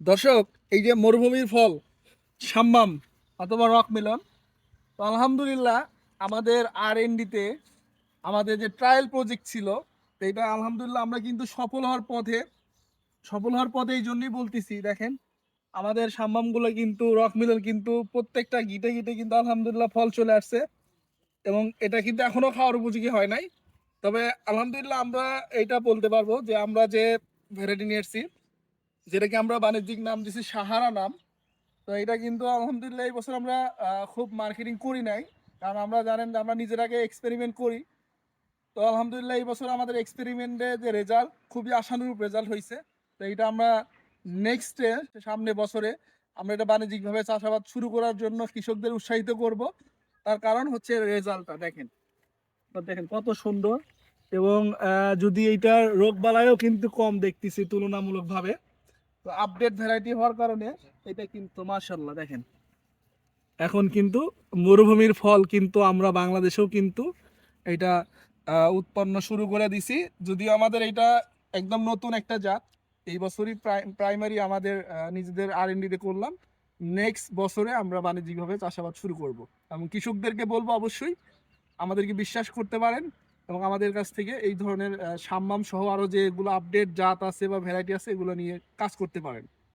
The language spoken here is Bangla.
দর্শক, এই যে মরুভূমির ফল, সাম্মাম অথবা রক মিলন, তো আলহামদুলিল্লাহ আমাদের আর এনডিতে আমাদের যে ট্রায়াল প্রজেক্ট ছিল এটা আলহামদুলিল্লাহ আমরা কিন্তু সফল হওয়ার পথে, সফল হওয়ার পথে এই জন্যই বলতেছি, দেখেন, আমাদের সাম্মামগুলো কিন্তু, রক মিলন কিন্তু প্রত্যেকটা গিটে গিটে কিন্তু আলহামদুলিল্লাহ ফল চলে আসছে এবং এটা কিন্তু এখনও খাওয়ার উপযোগী হয় নাই। তবে আলহামদুলিল্লাহ আমরা এটা বলতে পারব যে আমরা যে ভ্যারাইটি নিয়ে এসেছি যেটাকে আমরা বাণিজ্যিক নাম দিছি সাহারা নাম। তো এটা কিন্তু আলহামদুলিল্লাহ এই বছর আমরা খুব মার্কেটিং করি নাই। কারণ আমরা জানেন যে আমরা নিজেরাকে এক্সপেরিমেন্ট করি। তো আলহামদুলিল্লাহ এই বছর আমাদের এক্সপেরিমেন্টে যে রেজাল্ট খুবই আশানুরূপ রেজাল্ট হয়েছে তো এটা আমরা নেক্সটে সামনে বছরে আমরা এটা বাণিজ্যিকভাবে চাষাবাদ শুরু করার জন্য কৃষকদের উৎসাহিত করব। তার কারণ হচ্ছে রেজাল্টটা দেখেন। দেখেন কত সুন্দর। এবং যদি এইটার রোগ বালাইও কিন্তু কম দেখতেছি তুলনামূলকভাবে। তো আপডেট ভ্যারাইটি হওয়ার কারণে এটা কিন্তু মাশাল্লাহ দেখেন। এখন কিন্তু মরুভূমির ফল কিন্তু আমরা বাংলাদেশেও কিন্তু এটা উৎপন্ন শুরু করে দিছি। যদিও আমাদের এটা একদম নতুন একটা জাত, এই বছরই প্রাইমারি আমাদের নিজেদের আর এন ডিতে করলাম। নেক্সট বছরে আমরা বাণিজ্যিকভাবে চাষাবাদ শুরু করব। এবং কৃষকদেরকে বলব অবশ্যই, আমাদেরকে বিশ্বাস করতে পারেন এবং আমাদের কাছ থেকে এই ধরনের সাম্মাম সহ আরও যেগুলো আপডেট জাত আছে বা ভ্যারাইটি আছে, এগুলো নিয়ে কাজ করতে পারেন।